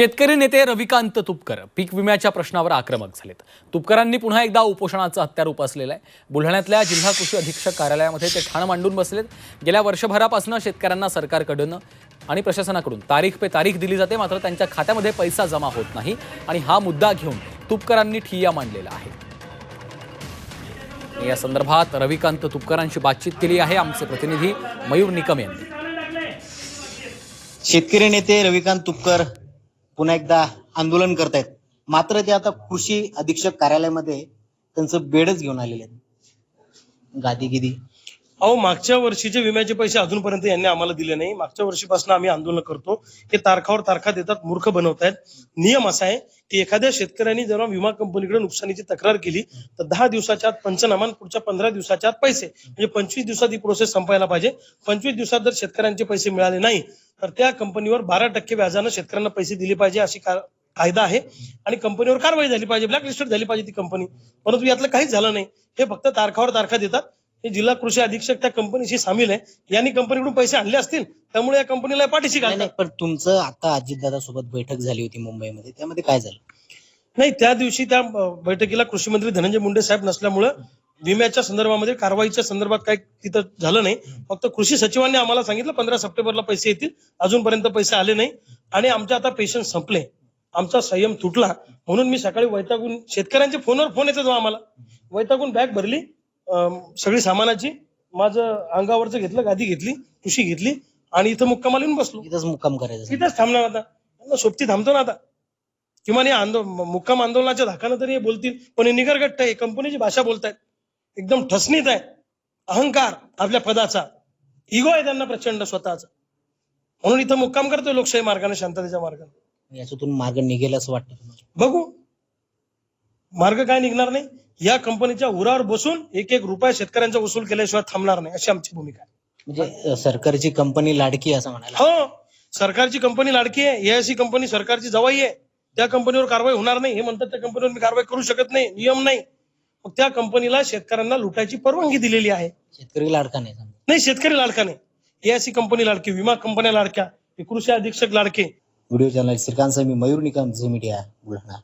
शेतकरी नेते रविकांत तुपकर. पीक विम्याच्या प्रश्नावर आक्रमक झालेत. तुपकरांनी पुन्हा एकदा उपोषणाचं हत्यार उपसलेलं आहे. बुलढाण्यातल्या जिल्हा कृषी अधीक्षक कार्यालयामध्ये ते ठाण मांडून बसलेत. गेल्या वर्षभरापासून शेतकऱ्यांना सरकारकडून आणि प्रशासनाकडून तारीख पे तारीख दिली जाते. मात्र त्यांच्या खात्यामध्ये पैसा जमा होत नाही आणि हा मुद्दा घेऊन तुपकरांनी ठिय्या मांडलेला आहे. या संदर्भात रविकांत तुपकरांशी बातचीत केली आहे आमचे प्रतिनिधी मयूर निकम यांनी. शेतकरी नेते रविकांत तुपकर पुन्हा एकदा आंदोलन करतायत. मात्र ते आता कृषी अधीक्षक कार्यालयामध्ये त्यांचं बेडच घेऊन आलेले आहेत. गादी गिदी अहो मागच्या वर्षीचे विम्याचे पैसे अजूनपर्यंत यांनी आम्हाला दिले नाही. मागच्या वर्षीपासून आम्ही आंदोलन करतो. हे तारखावर तारखा देतात मूर्ख बनवतायत. नियम असा आहे की एखाद्या शेतकऱ्यांनी जेव्हा विमा कंपनीकडे नुकसानीची तक्रार केली तर दहा दिवसाच्या आत पंचनामा पुढच्या पंधरा दिवसाच्या आत पैसे. म्हणजे पंचवीस दिवसात ही प्रोसेस संपायला पाहिजे. पंचवीस दिवसात जर शेतकऱ्यांचे पैसे मिळाले नाही तर त्या कंपनीवर बारा टक्के व्याजानं शेतकऱ्यांना पैसे दिले पाहिजे अशी का- कायदा आहे. आणि कंपनीवर कारवाई झाली पाहिजे ब्लॅकलिस्टेड झाली पाहिजे ती कंपनी. परंतु यातलं काहीच झालं नाही. हे फक्त तारखावर तारखा देतात. हे जिल्हा कृषी अधीक्षक त्या कंपनीशी सामील आहे. यांनी कंपनीकडून पैसे आणले असतील त्यामुळे या कंपनीला पाठीशी नाही घालतात. नाही, पण तुमचं आता अजितदादा सोबत बैठक झाली होती मुंबईमध्ये. त्यामध्ये काय झालं? नाही त्या दिवशी त्या अं, बैठकीला कृषी मंत्री धनंजय मुंडे साहेब नसल्यामुळं विम्याच्या संदर्भामध्ये कारवाईच्या संदर्भात काही तिथं झालं नाही. फक्त कृषी सचिवांनी आम्हाला सांगितलं पंधरा सप्टेंबरला पैसे येतील. अजूनपर्यंत पैसे आले नाही. आणि आमचे आता पेशंट संपले. आमचा संयम तुटला. म्हणून मी सकाळी वैतागून शेतकऱ्यांचे फोनवर फोन येतात हो आम्हाला. वैतागून बॅग भरली. सगळी सामानाची माझं अंगावरचं घेतलं गादी घेतली कुशी घेतली आणि इथं मुक्कामाला येऊन बसलो. इथंच मुक्काम करायचं तिथंच थांबणार आता. सोबती थांबतो ना आता. किमान या आंदो मुक्काम आंदोलनाच्या धाकानं तरी हे बोलतील पण हे निगरगट्ट आहे कंपनीची भाषा बोलतायत. एकदम ठसणीत आहे. अहंकार आपल्या पदाचा. इगो आहे त्यांना प्रचंड स्वतःचा. म्हणून इथं मुक्काम करतोय लोकशाही मार्गाने शांततेच्या मार्गाने. याच्यातून मार्ग निघेल असं वाटतं बघू. मार्ग काय निघणार नाही? या कंपनीच्या उरावर बसून एक एक रुपया शेतकऱ्यांचा वसूल केल्याशिवाय थांबणार नाही अशी आमची भूमिका आहे. म्हणजे सरकारची कंपनी लाडकी आहे असं म्हणायला हो सरकारची कंपनी लाडकी आहे एआयसी कंपनी सरकारची जवाई आहे. त्या कंपनीवर कारवाई होणार नाही हे म्हणतात त्या कंपनीवर मी कारवाई करू शकत नाही नियम नाही. मग त्या कंपनीला शेतकऱ्यांना लुटायची परवानगी दिलेली आहे. शेतकरी लाडका नाही समजा. नाही शेतकरी लाडका नाही. एआयसी कंपनी लाडकी विमा कंपन्या लाडक्या हे कृषी अधीक्षक लाडके. व्हिडिओ चॅनल श्रीकांत मी मयूर निकम झी मीडिया बुलढाणा.